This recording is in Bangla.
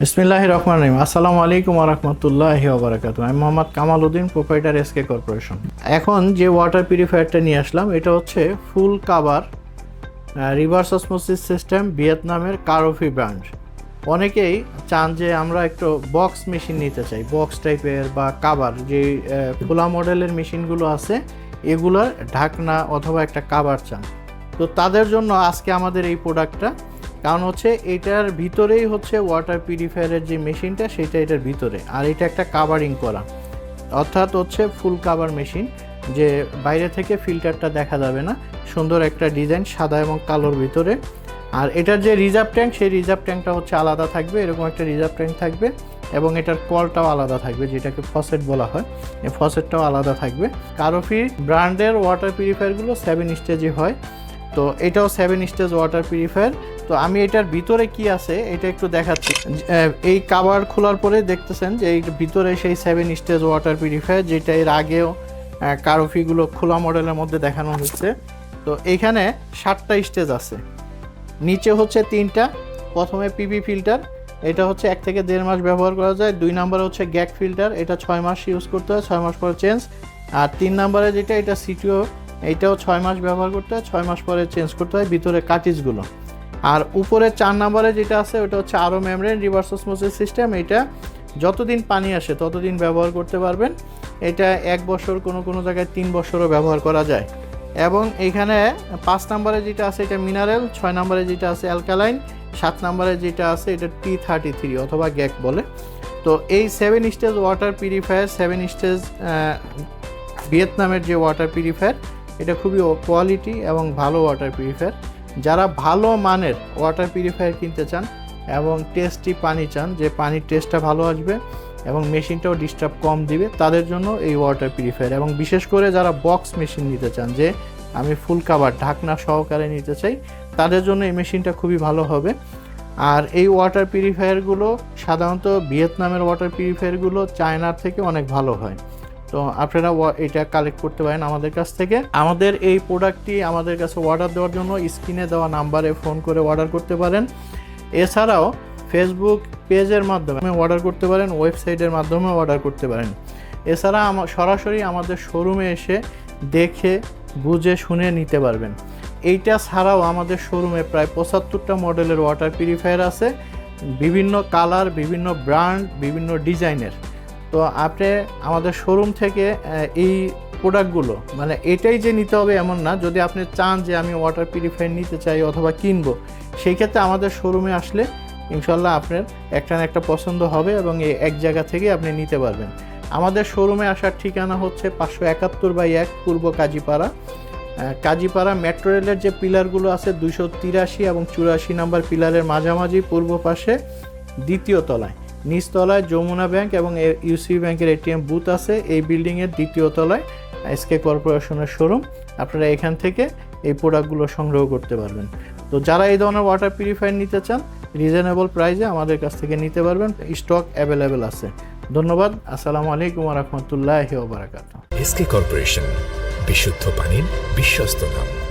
বিসমিল্লাহ রহমান রহিম। আসসালামু আলাইকুম রহমতুল্লাহ বারাকাতু আমি Mohammad Kamal Uddin, proprietor SK corporation. এখন যে ওয়াটার পিউরিফায়ারটা নিয়ে আসলাম, এটা হচ্ছে full cover reverse osmosis system, ভিয়েতনামের কারোফি ব্র্যান্ড অনেকেই চান যে আমরা একটু বক্স মেশিন নিতে চাই, বক্স টাইপের বা কাভার। যে খোলা মডেলের মেশিনগুলো আছে, এগুলোর ঢাকনা অথবা একটা কাভার চান। তো তাদের জন্য আজকে আমাদের এই প্রোডাক্টটা কারণ হচ্ছে এটার ভিতরেই হচ্ছে ওয়াটার পিউরিফায়ারের যে মেশিনটা, সেটা এটার ভিতরে। আর এটা একটা কাভারিং করা। অর্থাৎ হচ্ছে ফুল কাভার মেশিন যে বাইরে থেকে ফিল্টারটা দেখা যাবে না। সুন্দর একটা ডিজাইন সাদা এবং কালোর ভিতরে। আর এটার যে রিজার্ভ ট্যাঙ্ক সেই রিজার্ভ ট্যাঙ্কটা হচ্ছে আলাদা থাকবে, এরকম একটা রিজার্ভ ট্যাঙ্ক থাকবে। এবং এটার কলটাও আলাদা থাকবে, যেটাকে ফসেট বলা হয়। এই ফসেটটাও আলাদা থাকবে। কারোফি ব্র্যান্ডের ওয়াটার পিউরিফায়ারগুলো সেভেন স্টেজে হয়। তো এটাও সেভেন স্টেজ ওয়াটার পিউরিফায়ার তো আমি এটার ভিতরে কি আছে, এটা একটু দেখাচ্ছি। এই কাভার খোলার পরে দেখতেছেন যে এই ভিতরে সেই সেভেন স্টেজ ওয়াটার পিউরিফায়ার যেটা এর আগেও কারোফিগুলো খোলা মডেলের মধ্যে দেখানো হচ্ছে তো এখানে সাতটা স্টেজ আছে। নিচে হচ্ছে তিনটা, প্রথমে পিবি ফিল্টার এটা হচ্ছে এক থেকে দেড় মাস ব্যবহার করা যায়। দুই নম্বরে হচ্ছে গ্যাক ফিল্টার এটা ছয় মাস ইউজ করতে হয়, ছয় মাস পরে চেঞ্জ আর তিন নম্বরে যেটা, এটা সিটিও এইটাও ছয় মাস ব্যবহার করতে হয়, ছয় মাস পরে চেঞ্জ করতে হয়, ভিতরে কাটিজগুলো আর উপরে চার নম্বরে যেটা আছে, ওটা হচ্ছে আরও মেমব্রেন রিভার্স অসমোসিস সিস্টেম এটা যতদিন পানি আসে ততদিন ব্যবহার করতে পারবেন। এটা এক বছর কোনো কোনো জায়গায় তিন বছরও ব্যবহার করা যায়। এবং এখানে পাঁচ নম্বরে যেটা আছে, এটা মিনারেল ছয় নম্বরে যেটা আছে অ্যালকালাইন সাত নম্বরে যেটা আছে, এটা টি থার্টি থ্রি অথবা গ্যাক বলে। তো এই seven stage water purifier seven stage ভিয়েতনামের যে ওয়াটার পিউরিফায়ার এটা খুবই কোয়ালিটি এবং ভালো ওয়াটার পিউরিফায়ার যারা ভালো মানের ওয়াটার পিউরিফায়ার কিনতে চান এবং টেস্টি পানি চান, যে পানির টেস্টটা ভালো আসবে এবং মেশিনটাও ডিস্টার্ব কম দিবে, তাদের জন্য এই ওয়াটার পিউরিফায়ার এবং বিশেষ করে যারা বক্স মেশিন নিতে চান, যে আমি ফুল কাভার ঢাকনা সহকারে নিতে চাই, তাদের জন্য এই মেশিনটা খুবই ভালো হবে। আর এই ওয়াটার পিউরিফায়ারগুলো সাধারণত ভিয়েতনামের ওয়াটার পিউরিফায়ারগুলো চায়নার থেকে অনেক ভালো হয়। তো আপনারা এটা কালেক্ট করতে পারেন আমাদের কাছ থেকে। আমাদের এই প্রোডাক্টটি আমাদের কাছে অর্ডার দেওয়ার জন্য স্ক্রিনে দেওয়া নাম্বারে ফোন করে অর্ডার করতে পারেন। এছাড়াও ফেসবুক পেজের মাধ্যমে অর্ডার করতে পারেন ওয়েবসাইটের মাধ্যমে অর্ডার করতে পারেন। এছাড়া সরাসরি আমাদের শোরুমে এসে দেখে, বুঝে, শুনে নিতে পারবেন। এইটা ছাড়াও আমাদের শোরুমে প্রায় পঁচাত্তরটা মডেলের ওয়াটার পিউরিফায়ার আছে। বিভিন্ন কালার বিভিন্ন ব্র্যান্ড বিভিন্ন ডিজাইনের তো আপনি আমাদের শোরুম থেকে এই প্রোডাক্টগুলো মানে এটাই যে নিতে হবে এমন না, যদি আপনি চান যে আমি ওয়াটার পিউরিফায়ার নিতে চাই অথবা কিনবো, সেই ক্ষেত্রে আমাদের শোরুমে আসলে ইনশাল্লাহ আপনার একটা না একটা পছন্দ হবে এবং এই এক জায়গা থেকে আপনি নিতে পারবেন। আমাদের শোরুমে আসার ঠিকানা হচ্ছে পাঁচশো একাত্তর বাই এক পূর্ব কাজীপাড়া। কাজীপাড়া মেট্রো রেলের যে পিলারগুলো আছে দুশো তিরাশি এবং চুরাশি নাম্বার পিলারের মাঝামাঝি পূর্ব পাশে দ্বিতীয় তলায়। নিচতলায় যমুনা ব্যাংক এবং ইউসি ব্যাংকের এটিএম বুথ আছে। এই বিল্ডিংয়ের দ্বিতীয় তলায় এসকে কর্পোরেশনের শোরুম আপনারা এখান থেকে এই প্রোডাক্টগুলো সংগ্রহ করতে পারবেন। তো যারা এই ধরনের ওয়াটার পিউরিফায়ার নিতে চান রিজনেবল প্রাইসে আমাদের কাছ থেকে নিতে পারবেন। স্টক অ্যাভেলেবেল আছে। ধন্যবাদ। আসসালামু আলাইকুম রহমতুল্লাহ বারাকাতু এসকে কর্পোরেশন বিশুদ্ধ পানির বিশ্বস্ত নাম